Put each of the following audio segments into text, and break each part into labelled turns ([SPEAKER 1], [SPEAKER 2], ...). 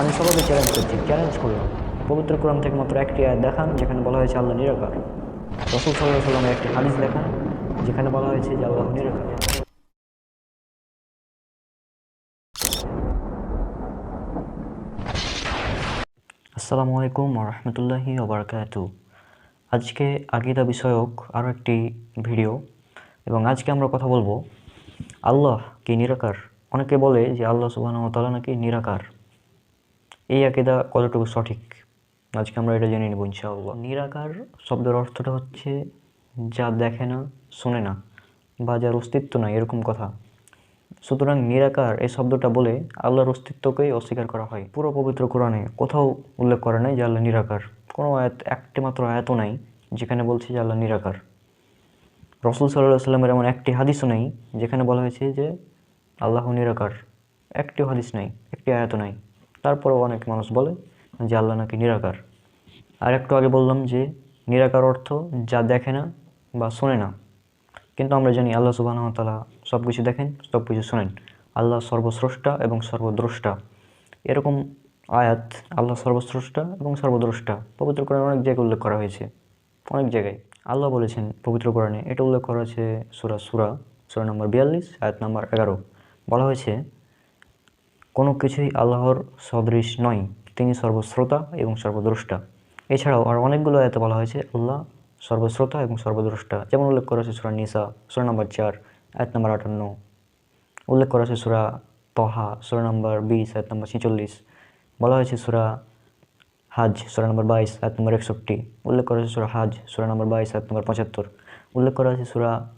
[SPEAKER 1] আমি সবাইকে চ্যালেঞ্জ করছি। চ্যালেঞ্জ করলাম পবিত্র কোরআন থেকে মাত্র একটি আয়াত দেখান, যেখানে বলা হয়েছে, আল্লাহ নিরাকার রসুল সাল্লাহ একটি হাদিস দেখান, যেখানে বলা হয়েছে যে, আল্লাহ নিরাকার আসসালামু আলাইকুম রহমতুল্লাহি ওবরাকাত আজকে আকিদা বিষয়ক আরও একটি ভিডিও, এবং আজকে আমরা কথা বলব, আল্লাহ কি নিরাকার অনেকে বলে যে, আল্লাহ সুবাহ তালা নাকি নিরাকার? এই আকিদা কতটুকু সঠিক? আজকে আমরা এটা জেনে নেব ইনশাআল্লাহ। নিরাকার শব্দের অর্থটা হচ্ছে, যা দেখে না, শোনে না বা যার অস্তিত্ব নাই, এরকম কথা। সুতরাং নিরাকার এই শব্দটা বলে আল্লাহর অস্তিত্বকেই অস্বীকার করা হয়। পুরো পবিত্র কোরআনে কোথাও উল্লেখ করা নাই যে আল্লাহ নিরাকার। কোনো আয়াত, একটি মাত্র আয়াতও নাই যেখানে বলছে যে আল্লাহ নিরাকার। রসুল সাল্লাহ সাল্লামের এমন একটি হাদিসও নেই যেখানে বলা হয়েছে যে আল্লাহ নিরাকার। একটি হাদিস নাই, একটি আয়াত নাই। তারপরেও অনেক মানুষ বলে যে আল্লাহ নাকি নিরাকার। আর একটু আগে বললাম যে নিরাকার অর্থ যা দেখে না বা শোনে না। কিন্তু আমরা জানি আল্লাহ সুবাহ তালা সব কিছু দেখেন সব কিছু শোনেন। আল্লাহ সর্বস্রষ্টা এবং সর্বদ্রষ্টা। এরকম আয়াত, আল্লাহ সর্বস্রষ্টা এবং সর্বদ্রষ্টা। পবিত্র কোরআনে অনেক জায়গায় উল্লেখ করা হয়েছে। অনেক জায়গায়। আল্লাহ বলেছেন পবিত্র কোরআনে, এটা উল্লেখ করা হয়েছে সুরা সুরা সুরা নম্বর বিয়াল্লিশ, আয়াত নম্বর এগারো। বলা হয়েছে কোনো কিছুই আল্লাহর সদৃশ নয়। তিনি সর্বশ্রোতা এবং সর্বদ্রষ্টা। এছাড়াও আর অনেকগুলো আয়াতে বলা হয়েছে, আল্লাহ সর্বশ্রোতা এবং সর্বদ্রষ্টা। যেমন উল্লেখ করা হয়েছে সুরা নিসা, সুরা নম্বর চার, আয়াত নম্বর আটান্ন। উল্লেখ করা হয়েছে সুরা তহা, সুরা নম্বর বিশ, আয়াত নম্বর ছেচল্লিশ। বলা হয়েছে সুরা হাজ, সুরা নম্বর বাইশ, আয়াত নম্বর একষট্টি। উল্লেখ করা হয়েছে সুরা হাজ, সুরা নম্বর বাইশ, আয়াত নম্বর পঁচাত্তর। উল্লেখ করা হয়েছে সুরা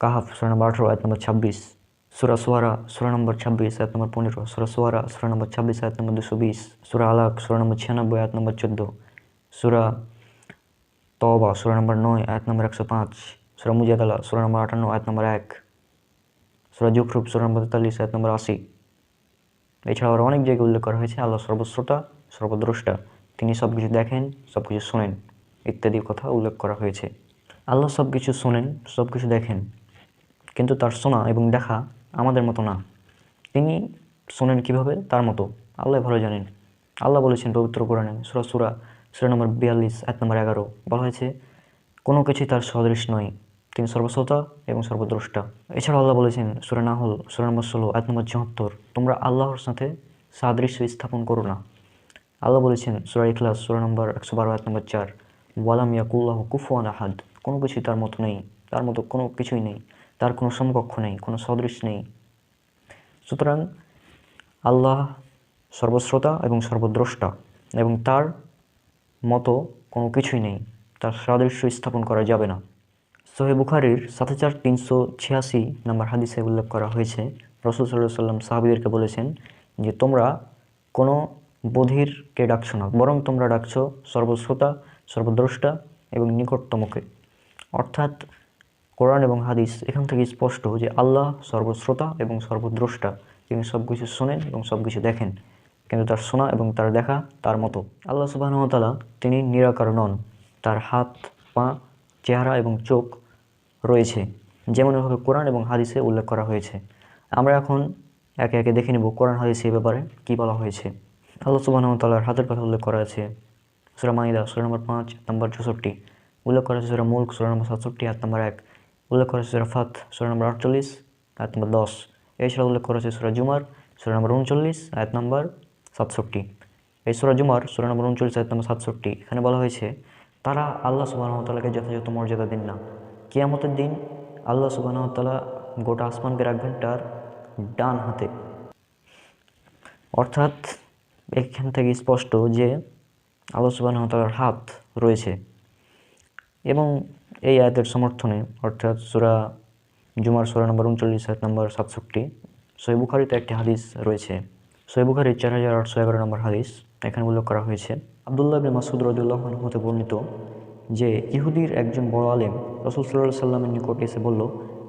[SPEAKER 1] কাহাফ, সুরা নম্বর আঠারো, আয়াত নম্বর ছাব্বিশ। সুরা সোয়ারা সুরা নম্বর ছাব্বিশ আয়াত নম্বর পনেরো সুরা সোয়ারা সুরা নম্বর ছাব্বিশ আয়াত নম্বর দুশো বিশ সুরা আলাক সুরা নম্বর ছিয়ানব্বই আয়াত নম্বর চোদ্দ সুরা তওবা সুরা নম্বর নয় আয়াত নম্বর একশো পাঁচ সুরা মুজাদালা সুরা নম্বর আটান্ন আয়াত নম্বর এক সুরা জুফরুপ সুরা নম্বর তেতাল্লিশ আয়াত নম্বর আশি এছাড়াও আরও অনেক জায়গায় উল্লেখ করা হয়েছে, আল্লাহ সর্বশ্রোতা, সর্বদ্রষ্টা। তিনি সব কিছু দেখেন সব কিছু শোনেন, ইত্যাদি কথা উল্লেখ করা হয়েছে। আল্লাহ সব কিছু শোনেন সব কিছু দেখেন। কিন্তু তার শোনা এবং দেখা আমাদের মতো না। তিনি শোনেন কীভাবে? তার মতো। আল্লাহ ভালো জানেন। আল্লাহ বলেছেন পবিত্র কোরআনে, সুরা সুরা সুরা নম্বর বিয়াল্লিশ এক নম্বর এগারো, বলা হয়েছে, কোনো কিছুই তার সদৃশ নয়। তিনি সর্বশ্রোতা এবং সর্বদ্রষ্টা। এছাড়াও আল্লাহ বলেছেন, সুরা নাহল, সুরা নম্বর ষোলো এক নম্বর চুহাত্তর তোমরা আল্লাহর সাথে সাদৃশ্য স্থাপন করো না। আল্লাহ বলেছেন, সুরা ইখলাস, সুরা নম্বর একশো বারো এক নম্বর চার, ওয়ালাম ইয়াকুল্লাহ কুফুয়ান আহাদ। কোনো কিছুই তার মতো নেই। তার মতো কোনো কিছুই নেই। তার কোনো সমকক্ষ নেই, কোনো সদৃশ নেই। সুতরাং আল্লাহ সর্বশ্রোতা এবং সর্বদ্রষ্টা এবং তার মতো কোনো কিছুই নেই, তার সাদৃশ্য স্থাপন করা যাবে না। সোহে বুখারির সাত হাজার তিনশো ছিয়াশি নম্বর হাদিসে উল্লেখ করা হয়েছে, রসুল সাল্লাহ সাল্লাম সাহাবিদেরকে বলেছেন যে, তোমরা কোনো বধিরকে ডাকছো না, বরং তোমরা ডাকছো সর্বশ্রোতা, সর্বদ্রষ্টা এবং নিকটতমকে। অর্থাৎ কোরআন এবং হাদিস এখান থেকে স্পষ্ট যে আল্লাহ সর্বশ্রোতা এবং সর্বদ্রষ্টা। তিনি সব কিছু শোনেন এবং সব কিছু দেখেন। কিন্তু তার শোনা এবং তার দেখা তার মতো। আল্লাহ সুবাহতালা তিনি নিরাকার নন। তার হাত, পা, চেহারা এবং চোখ রয়েছে যেমনভাবে কোরআন এবং হাদিসে উল্লেখ করা হয়েছে। আমরা এখন একে একে দেখে নেব কোরআন, হাদিস এ ব্যাপারে কী বলা হয়েছে। আল্লাহ সুবাহতালার হাতের কথা উল্লেখ করা আছে। সুরা মাইদা, সুরা নম্বর পাঁচ, নম্বর চৌষট্টি। উল্লেখ করা আছে সুরা মুল্ক, সুরা নম্বর সাতষট্টি হাত নম্বর এক। উল্লেখ করেছে সুরা ফাত, সুরা নম্বর আটচল্লিশ, আয়াত নম্বর দশ। এছাড়া উল্লেখ করেছে সুরা জুমার, সুরা নম্বর উনচল্লিশ, আয়াত নম্বর সাতষট্টি। এই সুরা জুমার, সুরা নম্বর উনচল্লিশ, আয়াত নম্বর সাতষট্টি, এখানে বলা হয়েছে, তারা আল্লাহ সুবাহতালাকে যথাযথ মর্যাদা দিন না। কেয়ামতের দিন আল্লাহ সুবাহতালা গোটা আসমানকে রাখবেন তার ডান হাতে। অর্থাৎ এখান থেকে স্পষ্ট যে আল্লাহ সুবাহতালার হাত রয়েছে। এবং এই আয়াতের সমর্থনে, অর্থাৎ সুরা জুমার সুরা নম্বর উনচল্লিশ আয়াত নম্বর সাতষট্টি সই বুখারিতে একটি হাদিস রয়েছে। সই বুখারির চার হাজার আটশো এগারো নম্বর হাদিস, এখানে উল্লেখ করা হয়েছে। আবদুল্লাহ বিন মাসুদ রদুল্লাহ হতে বর্ণিত যে, ইহুদির একজন বড় আলেম রসুল সাল্লাহ সাল্লামের নিকট এসে বলল,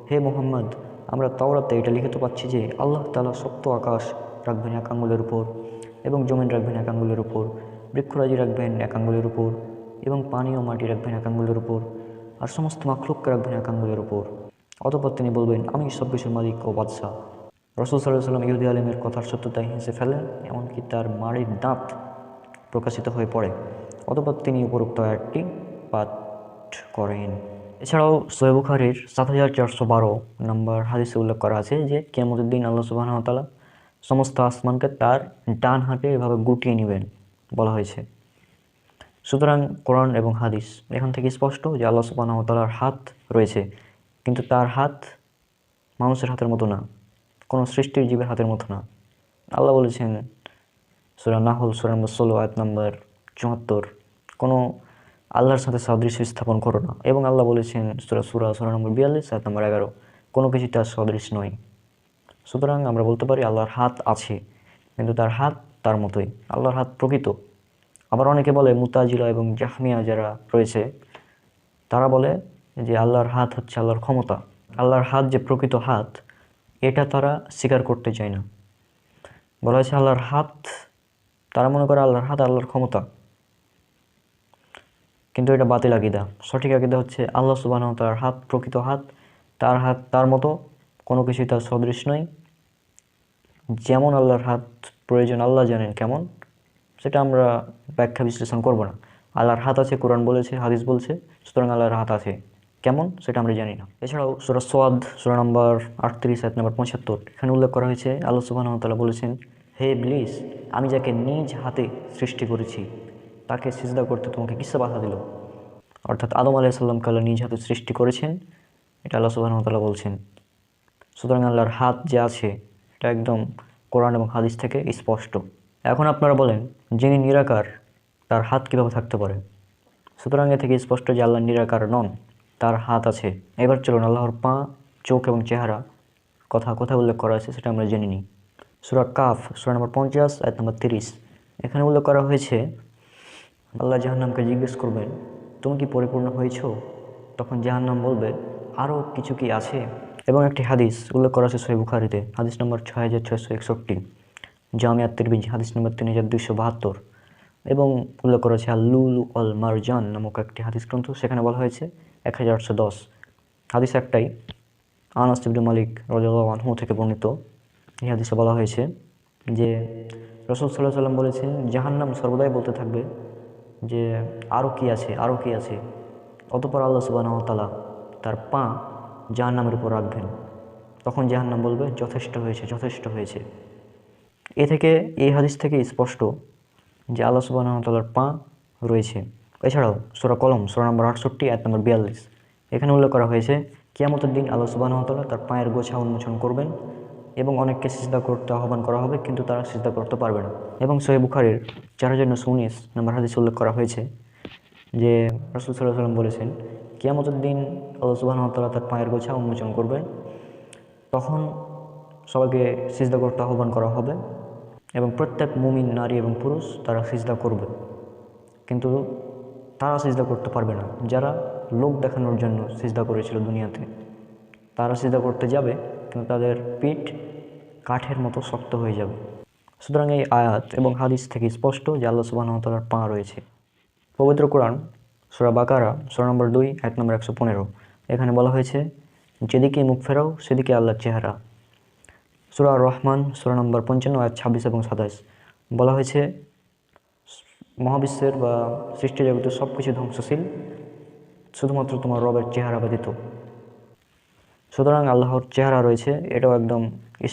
[SPEAKER 1] হে মোহাম্মদ, আমরা তাওরাতে এটা লিখিত পাচ্ছি যে, আল্লাহ তালা সপ্ত আকাশ রাখবেন এক আঙ্গুলের উপর এবং জমিন রাখবেন এক আঙ্গুলের উপর, বৃক্ষরাজি রাখবেন এক আঙ্গুলের উপর এবং পানি ও মাটি রাখবেন এক আঙ্গুলের উপর। আর সমস্ত মাখলুককে রাখবেন এক আঙ্গুলের উপর। অতপর তিনি বলবেন, আমি সব কিছুর মালিক ও বাদশাহ। রসুল সাল্লাহ সাল্লাম ইহুদি আলমের কথার সত্যতায় হেসে ফেলেন এমনকি তার মাড়ির দাঁত প্রকাশিত হয়ে পড়ে। অতপর তিনি উপরোক্ত আয়াতটি পাঠ করেন। এছাড়াও সোয়েবুখারির সাত হাজার চারশো বারো নম্বর হাদিসে উল্লেখ করা আছে যে কেমতের দিন আল্লাহ সুবাহতালা সমস্ত আসমানকে তার ডান হাতে এভাবে গুটিয়ে নেবেন বলা হয়েছে। সুতরাং কোরআন এবং হাদিস, এখান থেকে স্পষ্ট যে আল্লাহ সুবাহতালার হাত রয়েছে, কিন্তু তার হাত মানুষের হাতের মতো না, কোনো সৃষ্টির জীবের হাতের মতো না। আল্লাহ বলেছেন, সুরা নাহল, সুরা নম্বর ষোলো আয়াত নম্বর চুয়াত্তর, কোনো আল্লাহর সাথে সাদৃশ্য স্থাপন করো না। এবং আল্লাহ বলেছেন, সুরা সুরা সুরা নম্বর বিয়াল্লিশ, আয়াত নম্বর এগারো, কোনো কিছু তার সদৃশ নয়। সুতরাং আমরা বলতে পারি, আল্লাহর হাত আছে, কিন্তু তার হাত তার মতোই। আল্লাহর হাত প্রকৃত। আবার অনেকে বলে মুতাজিলা এবং জাহমিয়া যারা রয়েছে, তারা বলে যে আল্লাহর হাত হচ্ছে আল্লাহর ক্ষমতা। আল্লাহর হাত যে প্রকৃত হাত, এটা তারা স্বীকার করতে চায় না। বলা হয়েছে আল্লাহর হাত, তারা মনে করে আল্লাহর হাত আল্লাহর ক্ষমতা। কিন্তু এটা বাতিল আকিদা। সঠিক আকিদা হচ্ছে আল্লাহ সুবাহ তার হাত প্রকৃত হাত, তার হাত, তার মতো কোনো কিছুই তার সদৃশ নয়। যেমন আল্লাহর হাত প্রয়োজন, আল্লাহ জানেন কেমন। সেটা আমরা ব্যাখ্যা বিশ্লেষণ করব না। আল্লাহর হাত আছে, কোরআন বলেছে, হাদিস বলছে, সুতরাং আল্লাহর হাত আছে। কেমন? সেটা আমরা জানি না। এছাড়াও সুরা সোয়াদ, সুরা নম্বর আটত্রিশ এক নম্বর পঁচাত্তর, এখানে উল্লেখ করা হয়েছে, আল্লাহ সুবাহতাল্লাহ বলেছেন, হে ব্লিস আমি যাকে নিজ হাতে সৃষ্টি করেছি, তাকে সিজদা করতে তোমাকে কিসে বাধা দিল? অর্থাৎ আদম আলাইসাল্লামকে আল্লাহ নিজ হাতে সৃষ্টি করেছেন, এটা আল্লাহ সুবাহতাল্লাহ বলছেন। সুতরাং আল্লাহর হাত যে আছে, এটা একদম কোরআন এবং হাদিস থেকে স্পষ্ট। এখন আপনারা বলেন, যিনি নিরাকার, তার হাত কীভাবে থাকতে পারে? সুতরাং এ থেকে স্পষ্ট যে আল্লাহ নিরাকার নন, তার হাত আছে। এবার চলুন আল্লাহর পা, চোখ এবং চেহারা কথা কোথায় উল্লেখ করা আছে, সেটা আমরা জেনে নিই। সুরা কাফ, সুরা নম্বর পঞ্চাশ এক নম্বর তিরিশ। এখানে উল্লেখ করা হয়েছে, আল্লাহ জাহান্নামকে জিজ্ঞেস করবেন, তুমি কি পরিপূর্ণ হয়েছ? তখন জাহান্নাম বলবে আরও কিছু কি আছে? এবং একটি হাদিস উল্লেখ করা আছে বুখারিতে, হাদিস নম্বর ছয় হাজার ছয়শো একষট্টি। জামিয়াত তিরবিজ হাদিস নম্বর তিন হাজার দুইশো বাহাত্তর এবং উল্লেখ করেছে আল্লুলু অল মারজান নামক একটি হাদিস গ্রন্থ। সেখানে বলা হয়েছে এক হাজার আটশো দশ। হাদিস একটাই, আনাস ইবনে মালিক রাজু থেকে বর্ণিত। এই হাদিসে বলা হয়েছে যে, রসুল সাল্লাহ সাল্লাম বলেছেন, জাহান্নাম সর্বদাই বলতে থাকবে যে আরও কী আছে আরও কী আছে? অতপর আল্লাহ সুবাহ তালা তার পা জাহান্নামের উপর রাখবেন। তখন জাহান্নাম বলবে, যথেষ্ট হয়েছে যথেষ্ট হয়েছে। এ থেকে এই হাদিস থেকে স্পষ্ট যে আল্লাহ সুবাহ তালার পা রয়েছে। এছাড়াও সোরা কলম, সোরা নম্বর আটষট্টি এক নম্বর বিয়াল্লিশ, এখানে উল্লেখ করা হয়েছে, কিয়ামতের দিন আল্লাহ সুবাহ তালা তার পায়ের গোছা উন্মোচন করবেন এবং অনেককে সিজদা করতে আহ্বান করা হবে, কিন্তু তারা সিজদা করতে পারবে না। এবং সোহেব বুখারের চার হাজার নশো উনিশ নম্বর হাদিস উল্লেখ করা হয়েছে যে রসুল সাল্লাহ সাল্লাম বলেছেন, কিয়ামতের দিন আল্লাহ সুবাহ তালা তার পায়ের গোছা উন্মোচন করবেন। তখন সবাইকে সিজদা করতে আহ্বান করা হবে এবং প্রত্যেক মুমিন নারী এবং পুরুষ তারা সিজদা করবে। কিন্তু তারা সিজদা করতে পারবে না। যারা লোক দেখানোর জন্য সিজদা করেছিল দুনিয়াতে, তারা সিজদা করতে যাবে, কিন্তু তাদের পিঠ কাঠের মতো শক্ত হয়ে যাবে। সুতরাং এই আয়াত এবং হাদিস থেকে স্পষ্ট যে আল্লাহ সুবাহতালার পা রয়েছে। পবিত্র কোরআন, সুরা বাকারা, সুরা নম্বর দুই, এক নম্বর একশো পনেরো। এখানে বলা হয়েছে যেদিকে মুখ ফেরাও সেদিকে আল্লাহর চেহারা। সুরা রহমান, সুরা নম্বর পঞ্চান্ন, আয়াত ছাব্বিশ এবং সাতাইশ বলা হয়েছে, মহাবিশ্বের বা সৃষ্টি জগতের সব কিছু ধ্বংসশীল, শুধুমাত্র তোমার রবের চেহারা ব্যতীত। সুতরাং আল্লাহর চেহারা রয়েছে, এটাও একদম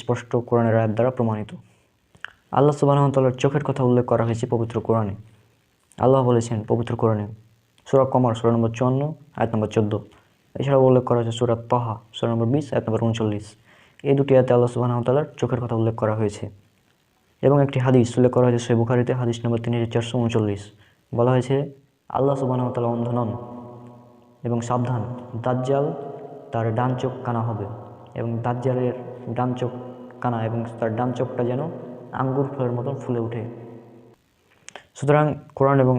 [SPEAKER 1] স্পষ্ট কোরআনের আয়াত দ্বারা প্রমাণিত। আল্লাহ সুবাহতাল্লার চোখের কথা উল্লেখ করা হয়েছে পবিত্র কোরআনে। আল্লাহ বলেছেন পবিত্র কোরআনে, সুরা কমর, সুরা নম্বর চুয়ান্ন, আয়াত নম্বর চোদ্দ। এছাড়াও উল্লেখ করা হয়েছে সুরা তহা, সুরা নম্বর বিশ, আয়াত নম্বর উনচল্লিশ। এই দুটি আয়াতে আল্লাহ সুবাহতাল্লার চোখের কথা উল্লেখ করা হয়েছে এবং একটি হাদিস উল্লেখ করা হয়েছে সে বুখারিতে, হাদিস নম্বর তিন হাজার চারশো উনচল্লিশ। বলা হয়েছে, আল্লাহ সুবাহতাল্লাহ অন্ধ নন এবং সাবধান, দাজ্জাল তার ডান চোখ কানা হবে এবং দাজ্জালের ডান চোখ কানা এবং তার ডান চোখটা যেন আঙ্গুর ফলের মতন ফুলে ওঠে সুতরাং কোরআন এবং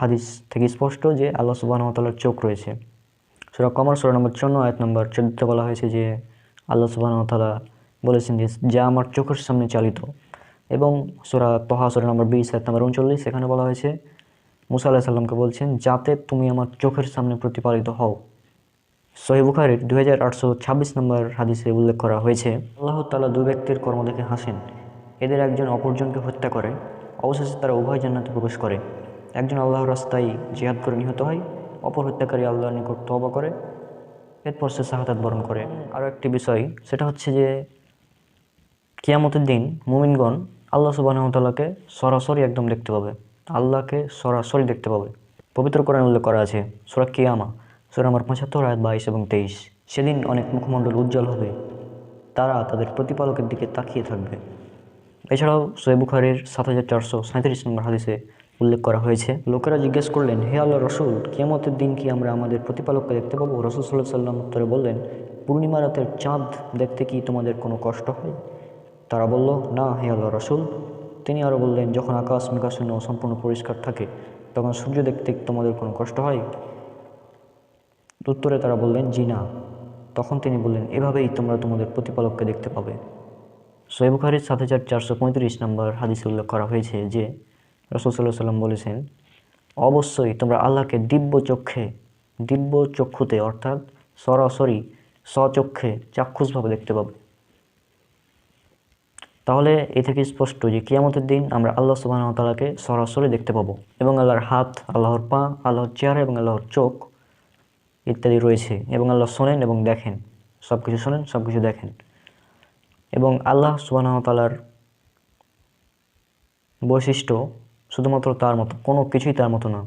[SPEAKER 1] হাদিস থেকে স্পষ্ট যে আল্লাহ সুবাহতাল্লার চোখ রয়েছে। সুরা কমর, সুরা নম্বর চন্ন আয়াত নম্বর চোদ্দ বলা হয়েছে যে আল্লাহ সুবাহতাল্লাহ বলেছেন যে, যা আমার চোখের সামনে চালিত। এবং সুরা তহা, সুরা নম্বর বিশ, আয়াত নম্বর উনচল্লিশ, সেখানে বলা হয়েছে, মুসা আল্লাহ সাল্লামকে বলছেন, যাতে তুমি আমার চোখের সামনে প্রতিপালিত হও। সহি বুখারির দুই হাজার আটশো ছাব্বিশ নম্বর হাদিসে উল্লেখ করা হয়েছে, আল্লাহ তালা দুই ব্যক্তির কর্ম দেখে হাসেন। এদের একজন অপরজনকে হত্যা করে, অবশেষে তারা উভয় জান্নাতে প্রবেশ করে। একজন আল্লাহর রাস্তায় জিহাদ করে নিহত হয়, অপর হত্যাকারী আল্লাহর নিকট তবা করে সে শাহাদাত বরণ করে। আরও একটি বিষয়, সেটা হচ্ছে যে কিয়ামতের দিন মুমিনগণ আল্লাহ সুবাহতাল্লাহকে সরাসরি একদম দেখতে পাবে। আল্লাহকে সরাসরি দেখতে পাবে। পবিত্র কোরআন উল্লেখ করা আছে, সোরা কিয়ামা, সোরা আমার পঁচাত্তর, আয়াত বাইশ এবং তেইশ। সেদিন অনেক মুখমণ্ডল উজ্জ্বল হবে। তারা তাদের প্রতিপালকের দিকে তাকিয়ে থাকবে। এছাড়াও সোয়েব বুখারির সাত হাজার চারশো সাঁত্রিশ নম্বর হাদিসে উল্লেখ করা হয়েছে। লোকেরা জিজ্ঞেস করলেন, হে আল্লাহ রসুল কেমতের দিন কি আমরা আমাদের প্রতিপালককে দেখতে পাবো? রসুল সাল্লাহ সাল্লাম উত্তরে বললেন, পূর্ণিমা রাতের চাঁদ দেখতে কি তোমাদের কোনো কষ্ট হয়? তারা বলল, না, হে আল্লাহ রসুল। তিনি আরও বললেন, যখন আকাশ মেঘাশূন্য সম্পূর্ণ পরিষ্কার থাকে, তখন সূর্য দেখতে তোমাদের কোনো কষ্ট হয়? উত্তরে তারা বললেন, জি না। তখন তিনি বললেন, এভাবেই তোমরা তোমাদের প্রতিপালককে দেখতে পাবে। সোহেব বুখারির সাত হাজার চারশো পঁয়ত্রিশ নম্বর হাদিসে উল্লেখ করা হয়েছে যে রসুল সাল্লাহ সাল্লাম বলেছেন, অবশ্যই তোমরা আল্লাহকে দিব্য চক্ষে, দিব্য চক্ষুতে অর্থাৎ সরাসরি স্বচক্ষে চাক্ষুষভাবে দেখতে পাবে। তাহলে এ থেকে স্পষ্ট যে কিয়ামতের দিন আমরা আল্লাহ সুবাহ তালাকে সরাসরি দেখতে পাবো এবং আল্লাহর হাত, আল্লাহর পা, আল্লাহর চেহারা এবং আল্লাহর চোখ ইত্যাদি রয়েছে এবং আল্লাহ শোনেন এবং দেখেন। সব কিছু শোনেন সব কিছু দেখেন। এবং আল্লাহ সুবাহ তালার বৈশিষ্ট্য শুধুমাত্র তার মতো, কোনো কিছুই তার মতো না।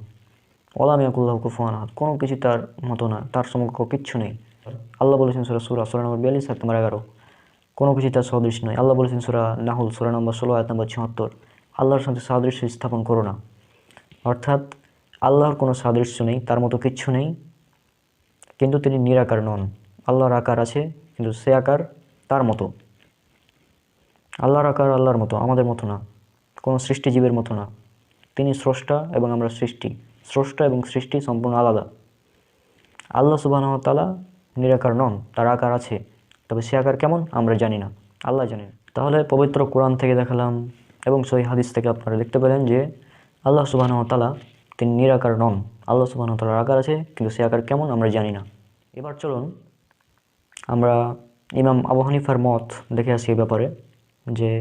[SPEAKER 1] ওলামিয়াকুল্লাহ কুফান আহাদ, কোনো কিছু তার মতো না, তার সমগ্র কিচ্ছু নেই। আল্লাহ বলেছেন সুরা সুরা সুরা নম্বর বিয়াল্লিশ আয়াত নম্বর এগারো। কোনো কিছু তার সদৃশ নয়। আল্লাহ বলেছেন সুরা নাহুল, সুরা নম্বর ষোলো, আয়াত নম্বর ছিয়াত্তর। আল্লাহর সাথে সাদৃশ্য স্থাপন করো না। অর্থাৎ আল্লাহর কোনো সাদৃশ্য নেই, তার মতো কিচ্ছু নেই, কিন্তু তিনি নিরাকার নন। আল্লাহর আকার আছে, কিন্তু সে আকার তার মতো। আল্লাহর আকার আল্লাহর মতো, আমাদের মতো না। কোনো সৃষ্টিজীবের মতো না। তিনি স্রষ্টা এবং আমরা সৃষ্টি। স্রষ্টা এবং সৃষ্টি সম্পূর্ণ আলাদা। আল্লাহ সুবাহ তালা নিরাকার নন, তার আকার আছে। তবে সে আকার কেমন? আমরা জানি না। আল্লাহ জানেন। তাহলে পবিত্র কোরআন থেকে দেখালাম এবং সহি হাদিস থেকে আপনারা দেখতে পেলেন যে আল্লাহ সুবাহ তালা তিনি নিরাকার নন। আল্লাহ সুবাহ তালার আকার আছে, কিন্তু সে আকার কেমন? আমরা জানি না। এবার চলুন আমরা ইমাম আবু হানিফার মত দেখে আসি এই ব্যাপারে যে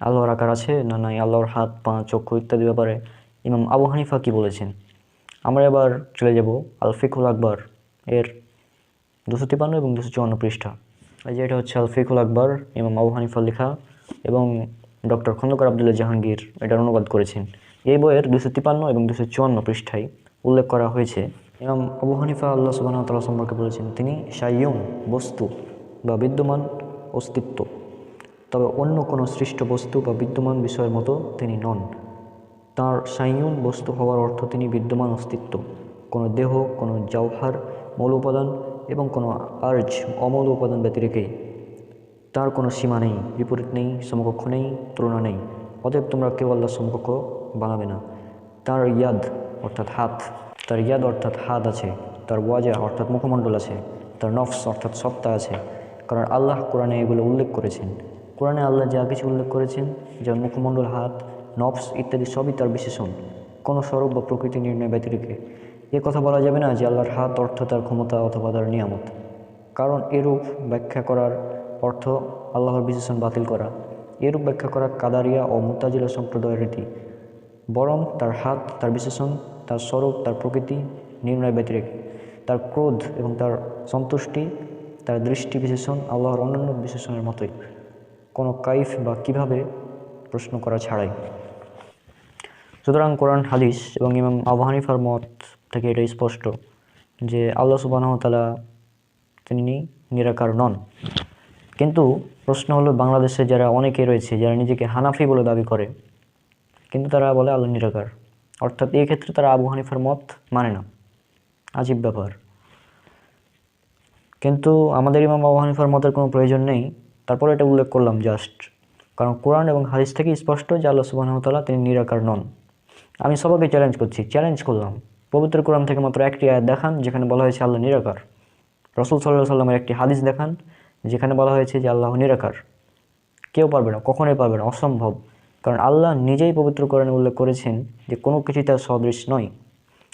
[SPEAKER 1] আল্লাহর আকার আছে না নাই, আল্লাহর হাত, পা, চক্ষু ইত্যাদি ব্যাপারে। ইমাম আবু হানিফা কি বলেছেন? আমরা এবার চলে যাব আল ফিকুল আকবর এর দুশো তিপান্ন এবং দুশো চুয়ান্ন পৃষ্ঠা। এই যে এটা হচ্ছে আল ফিকুল আকবর, ইমাম আবু হানিফা লেখা এবং ডক্টর খন্দকার আবদুল্লাহ জাহাঙ্গীর এটার অনুবাদ করেছেন। এই বইয়ের দুশো তিপান্ন এবং দুশো চুয়ান্ন পৃষ্ঠায় উল্লেখ করা হয়েছে, ইমাম আবু হানিফা আল্লাহ সুবাহ তাল্লাহ সম্পর্কে বলেছেন, তিনি সাইয়ম বস্তু বা বিদ্যমান অস্তিত্ব। তবে অন্য কোনো সৃষ্ট বস্তু বা বিদ্যমান বিষয়ের মতো তিনি নন। তার সাইয়ুম বস্তু হওয়ার অর্থ তিনি বিদ্যমান অস্তিত্ব। কোনো দেহ, কোনো জওহার মৌল উপাদান এবং কোনো আর্জ অমৌল উপাদান ব্যতিরেকেই তার কোনো সীমা নেই, বিপরীত নেই, সমকক্ষ নেই, তুলনা নেই। অতএব তোমরা কেউ আল্লাহ সমকক্ষ বানাবে না। তার ইয়াদ অর্থাৎ হাত, তার ইয়াদ অর্থাৎ হাত আছে, তার ওয়াজা অর্থাৎ মুখমণ্ডল আছে, তার নফস অর্থাৎ সত্তা আছে। কারণ আল্লাহ কোরআনে এগুলো উল্লেখ করেছেন। কোরআনে আল্লাহ যা কিছু উল্লেখ করেছেন, যেমন মুখমণ্ডল, হাত নফস ইত্যাদি সবই তার বিশেষণ। কোনো স্বরূপ বা প্রকৃতি নির্ণয় ব্যতিরেকে। এ কথা বলা যাবে না যে আল্লাহর হাত, অর্থ, তার ক্ষমতা অথবা তার নিয়ামত। কারণ এরূপ ব্যাখ্যা করার অর্থ আল্লাহর বিশেষণ বাতিল করা। এরূপ ব্যাখ্যা করা কাদারিয়া ও মুতাজিলা সম্প্রদায়ের রীতি। বরং তার হাত, তার বিশেষণ, তার স্বরূপ, তার প্রকৃতি নির্ণয় ব্যতিরেকে। তার ক্রোধ এবং তার সন্তুষ্টি, তার দৃষ্টি বিশেষণ আল্লাহর অন্যান্য বিশেষণের মতোই। কোনো কাইফ বা কীভাবে প্রশ্ন করা ছাড়াই। সুতরাং কোরআন, হাদিস এবং ইমাম আবু হানিফার মত থেকে এটা স্পষ্ট যে আল্লাহ সুবাহতালা তিনি নিরাকার নন। কিন্তু প্রশ্ন হলো, বাংলাদেশে যারা অনেকে রয়েছে, যারা নিজেকে হানাফি বলে দাবি করে, কিন্তু তারা বলে আল্লাহ নিরাকার। অর্থাৎ এই ক্ষেত্রে তারা আবু হানিফার মত মানে না। আজীব ব্যাপার। কিন্তু আমাদের ইমাম আবু হানিফার মতের কোনো প্রয়োজন নেই। তারপরে এটা উল্লেখ করলাম জাস্ট কারণ কোরআন এবং হাদিস থেকে স্পষ্ট যে আল্লাহ সুবাহতাল্লাহ তিনি নিরাকার নন। আমি সবাইকে চ্যালেঞ্জ করছি চ্যালেঞ্জ করলাম। পবিত্র কোরআন থেকে মাত্র একটি আয়াত দেখান, যেখানে বলা হয়েছে আল্লাহ নিরাকার। রসুল সাল্লাহ সাল্লামের একটি হাদিস দেখান, যেখানে বলা হয়েছে যে আল্লাহ নিরাকার। কেউ পারবে না, কখনোই পারবে না, অসম্ভব। কারণ আল্লাহ নিজেই পবিত্র কোরআনে উল্লেখ করেছেন যে কোনো কিছুই তার সদৃশ নয়।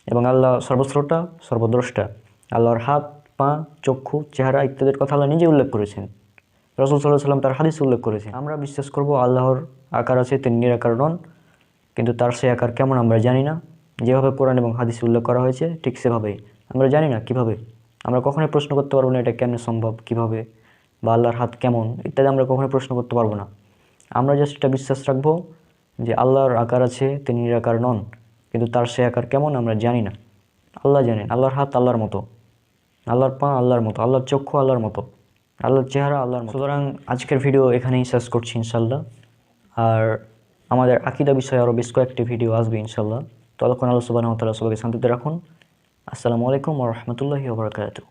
[SPEAKER 1] এবং আল্লাহ সর্বশ্রোতা, সর্বদ্রষ্টা, আল্লাহর হাত, পা, চক্ষু, চেহারা ইত্যাদির কথা আল্লাহ নিজে উল্লেখ করেছেন। রসুল সাল্লাহ সাল্লাম তার হাদিস উল্লেখ করেছেন। আমরা বিশ্বাস করব আল্লাহর আকার আছে তিনি নিরাকার নন। কিন্তু তার সে আকার কেমন আমরা জানি না। যেভাবে কোরআন এবং হাদিস উল্লেখ করা হয়েছে, ঠিক সেভাবেই। আমরা জানি না কীভাবে? আমরা কখনোই প্রশ্ন করতে পারব না এটা কেমনে সম্ভব, কীভাবে? বা আল্লাহর হাত কেমন? ইত্যাদি আমরা কখনোই প্রশ্ন করতে পারব না। আমরা জাস্ট এটা বিশ্বাস রাখব যে আল্লাহর আকার আছে, তিনি নিরাকার নন। কিন্তু তার সে আকার কেমন আমরা জানি না। আল্লাহ জানেন, আল্লাহর হাত আল্লাহর মতো। আল্লাহর পা আল্লাহর মতো, আল্লাহর চক্ষু আল্লাহর মতো। আল্লাহর চেহারা আল্লাহর মতো। সুতরাং আজকের ভিডিও এখানেই শেষ করছি ইনশাল্লাহ আর আমাদের আকিদা বিষয়ে আরও বেশ কয়েকটি ভিডিও আসবে ইনশাল্লাহ ততক্ষণ আল্লাহ সুবাহ তালা সবাইকে শান্তিতে রাখুন। আসসালামু আলাইকুম রহমতুল্লাহি ওবরাকাতু